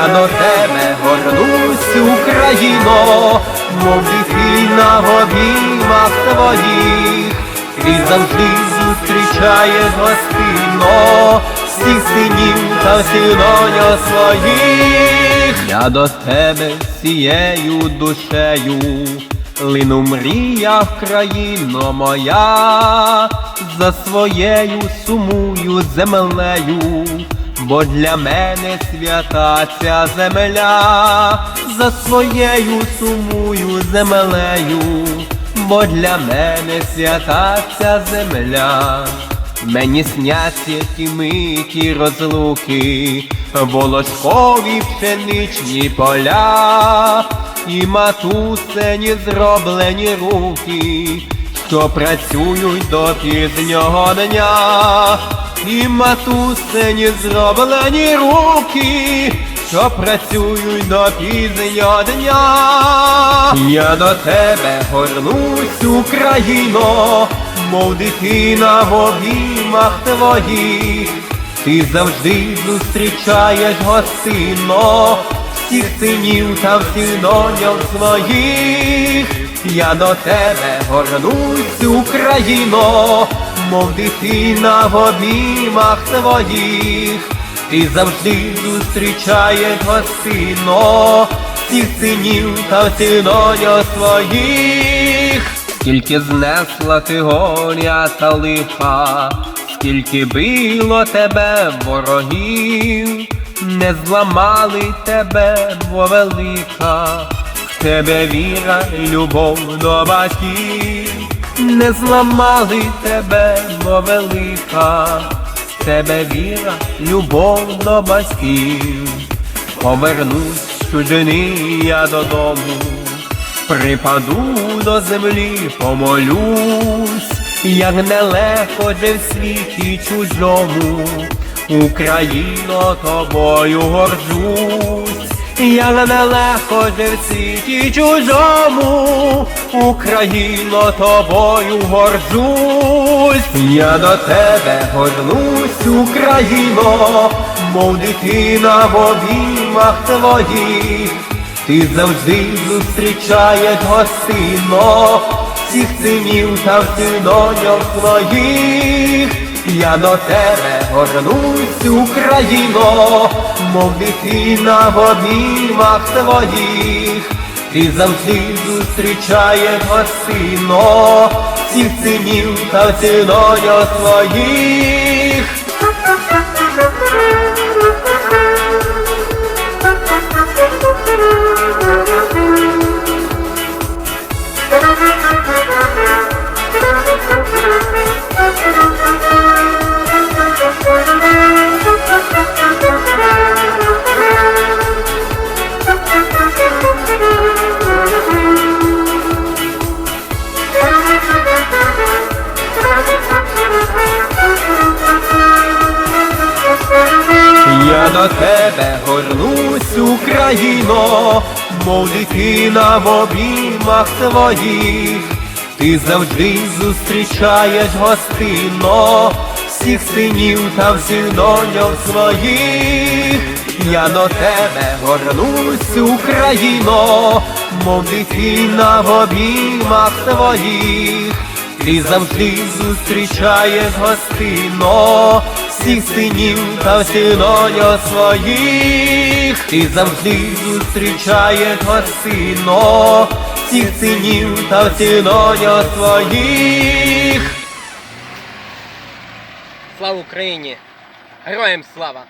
Я до тебе горнусь, Україно, мов дитина в обіймах твоїх, ти завжди зустрічаєш гостинно всіх синів та синоньо своїх. Я до тебе всією душею, лину мрія в країно моя, за своєю сумую землею, бо для мене свята ця земля, за своєю сумую землею, бо для мене свята ця земля. Мені сняться ті миті розлуки, волошкові пшеничні поля, і матусені зроблені руки, що працюють до пізнього дня, і матусені зроблені руки, що працюють до пізнього дня. Я до тебе горнусь, Україно, мов дитина в обіймах твоїх, ти завжди зустрічаєш гостинно всіх синів та всіх доньок своїх. Я до тебе горнусь, Україно, мов дитина в обіймах твоїх, ти завжди зустрічаєш гостинно всіх синів та всіх доньок своїх. Скільки знесла ти горя та лиха, скільки било тебе ворогів, не зламали тебе, бо велика, в тебе віра, любов до батьків, не зламали тебе, бо велика, в тебе віра, любов до батьків, повернусь чужини я додому. Припаду до землі, помолюсь, як нелегко же в світі чужому, Україно, тобою горжусь, як нелегко же в світі чужому, Україно, тобою горжусь, я до тебе горнусь, Україно, мов дитина в обіймах твоїх. Ти завжди зустрічаєш гостинно всіх синів та всіх доньок своїх. Я до тебе горнусь, Україно, мов дитина в обіймах твоїх. Ти завжди зустрічаєш гостинно всіх синів та ціною своїх. До тебе горнусь, Україно, мов дитина в обіймах твоїх, ти завжди зустрічаєш гостинно всіх синів та всіх доньок своїх. Я до тебе горнусь, Україно, мов дитина в обіймах твоїх. Ти завжди зустрічаєш гостинно всіх синів та всіх своїх. Ти завжди зустрічаєш гостинно всіх синів та всіх доньок своїх. Слава Україні! Героям слава!